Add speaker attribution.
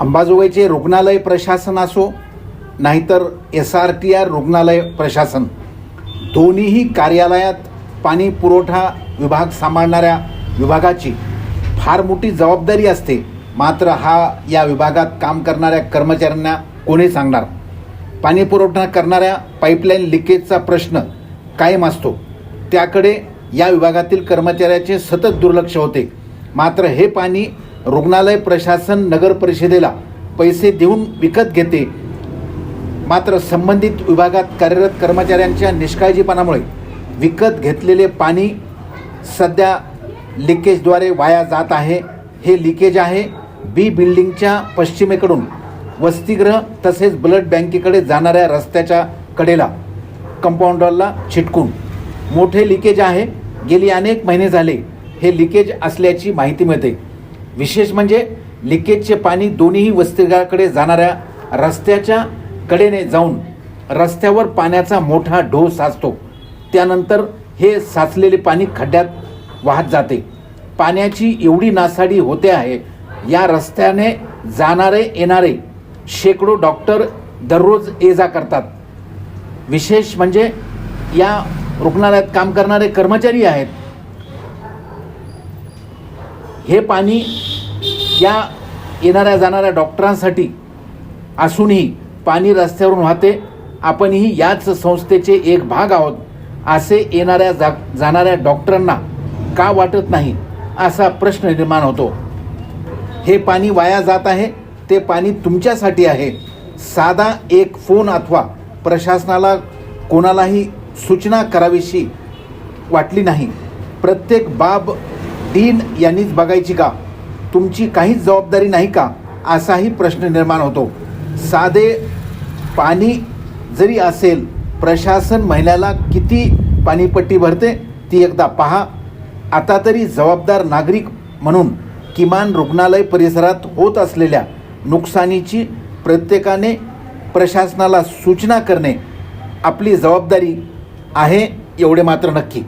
Speaker 1: अंबाजोगाईचे रुग्णालय प्रशासन असो नाहीतर एस आर टी आर रुग्णालय प्रशासन. दोन्हीही कार्यालयात पाणी पुरवठा विभाग सांभाळणाऱ्या विभागाची फार मोठी जबाबदारी असते. मात्र हा या विभागात काम करणाऱ्या कर्मचाऱ्यांना कोणी सांगणार? पाणी पुरवठा करणाऱ्या पाईपलाईन लिकेजचा प्रश्न कायम असतो. त्याकडे या विभागातील कर्मचाऱ्याचे सतत दुर्लक्ष होते. मात्र हे पाणी रुग्णालय प्रशासन नगर परिषदेला पैसे देऊन विकत घेते. मात्र संबंधित विभागात कार्यरत कर्मचाऱ्यांच्या निष्काळजीपणामुळे विकत घेतलेले पाणी सध्या लिकेजद्वारे वाया जात आहे. हे लिकेज आहे. बी बिल्डिंगच्या पश्चिमेकडून वसतिगृह तसेच ब्लड बँकेकडे जाणाऱ्या रस्त्याच्या कडेला कंपाऊंडरला छिटकून मोठे लिकेज आहे. गेली अनेक महिने झाले. हे लिकेज असल्याची माहिती मिळते. विशेष म्हणजे लिकेजचे पाणी दोन्हीही वस्तीगाकडे जाणाऱ्या रस्त्याच्या कडेने जाऊन रस्त्यावर पाण्याचा मोठा ढो साचतो. त्यानंतर हे साचलेले पाणी खड्ड्यात वाहत जाते. पाण्याची एवढी नासाडी होते आहे या रस्त्याने जाणारे येणारे शेकडो डॉक्टर दररोज ये जा करतात. विशेष म्हणजे या रुग्णालयात काम करणारे कर्मचारी आहेत. हे पाणी या येणाऱ्या जाणाऱ्या डॉक्टरांसाठी असूनही पाणी रस्त्यावरून वाहते. आपणही याच संस्थेचे एक भाग आहोत. असे येणाऱ्या जा जाणाऱ्या डॉक्टरांना का वाटत नाही असा प्रश्न निर्माण होतो. हे पाणी वाया जात आहे. ते पाणी तुमच्यासाठी आहे. साधा एक फोन अथवा प्रशासनाला कोणालाही सूचना करावीशी वाटली नाही. प्रत्येक बाब डीन यांनीच बघायची का? तुमची काहीच जबाबदारी नाही का? असाही प्रश्न निर्माण होतो. साधे पाणी जरी असेल प्रशासन महिन्याला किती पाणीपट्टी भरते ती एकदा पहा. आता तरी जबाबदार नागरिक म्हणून किमान रुग्णालय परिसरात होत असलेल्या नुकसानीची प्रत्येकाने प्रशासनाला सूचना करणे आपली जबाबदारी आहे एवढे मात्र नक्की.